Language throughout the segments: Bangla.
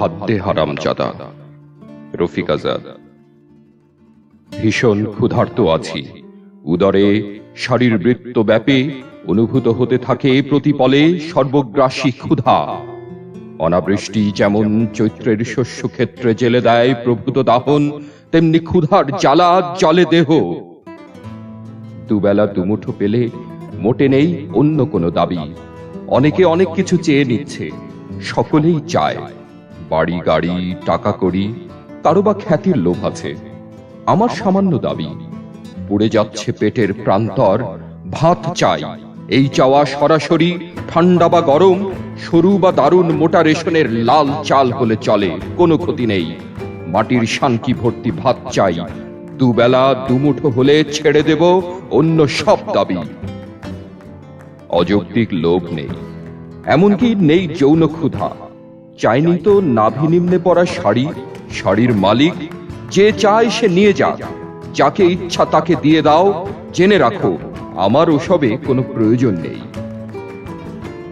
ভাত দে হারাম জাদা। রফিক আজাদ। ভীষণ ক্ষুধার্ত আছি। উদরে শারীরবৃত্ত ব্যাপে অনুভূত হতে থাকে প্রতিপলে সর্বগ্রাসী ক্ষুধা। অনাবৃষ্টি যেমন চৈত্রের শস্য ক্ষেত্রে জেলে দেয় প্রভূত দাহন তেমনি ক্ষুধার জ্বালা জলে দেহ। দুবেলা দুমুঠো পেলে মোটে নেই অন্য কোনো দাবি। অনেকে অনেক কিছু চেয়ে নিচ্ছে, সকলেই চায়। বাড়ি, গাড়ি, টাকা করি, কারও বা খ্যাতির লোভ আছে। আমার সামান্য দাবি, পুড়ে যাচ্ছে পেটের প্রান্তর, ভাত চাই। এই চাওয়া সরাসরি ঠান্ডা বা গরম, সরু বা দারুণ মোটা রেশনের লাল চাল হলে চলে, কোনো ক্ষতি নেই। মাটির শানকি ভর্তি ভাত চাই। দুবেলা দুমুঠো হলে ছেড়ে দেব অন্য সব দাবি। অযৌক্তিক লোভ নেই। এমনকি নেই যৌন ক্ষুধা। চাইনি তো নাভি নিম্নে পড়া শাড়ি, শাড়ির মালিক। যে চায় সে নিয়ে যাক। যাকে ইচ্ছা তাকে দিয়ে দাও। জেনে রাখো, আমার ওসবে কোনো প্রয়োজন নেই।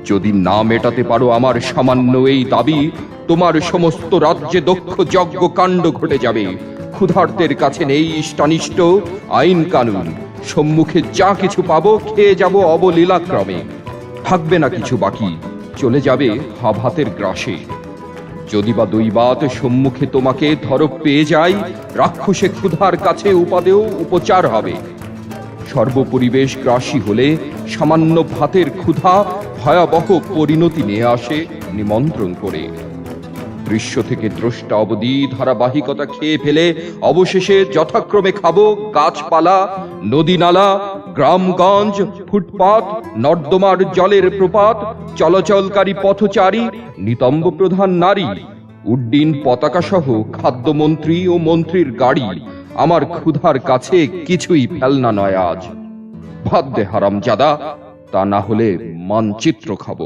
যদি না মেটাতে পারো আমার সামান্য এই দাবি, তোমার সমস্ত রাজ্যে দক্ষ, যজ্ঞ কাণ্ড ঘটে যাবে। ক্ষুধার্তের কাছে নেই ইষ্টানিষ্ট আইন কানুন। সম্মুখে যা কিছু পাবো, খেয়ে যাব অবলীলাক্রমে। থাকবে না কিছু বাকি। চলে যাবে হাভাতের গ্রাসে। যদি বা দৈবাত সম্মুখে তোমাকে ধরক পেয়ে যায়, রাক্ষসে ক্ষুধার কাছে উপাদেও উপচার হবে। সর্বপরিবেশ গ্রাসী হলে সামান্য ভাতের ক্ষুধা ভয়াবহ পরিণতি নিয়ে আসে নিমন্ত্রণ করে। দৃশ্য থেকে দ্রষ্টা অবধি ধারাবাহিকতা খেয়ে ফেলে অবশেষে যথাক্রমে খাব গাছপালা, নদী নালা গ্রামগঞ্জ, ফুটপাত, নর্দমার জলের প্রপাত, চলাচলকারী পথচারী, নিতম্ব প্রধান নারী, উড্ডিন পতাকা সহ খাদ্যমন্ত্রী ও মন্ত্রীর গাড়ি। আমার ক্ষুধার কাছে কিছুই ফেলনা নয় আজ। ভাদ্যে হারাম জাদা তা না হলে মানচিত্র খাব।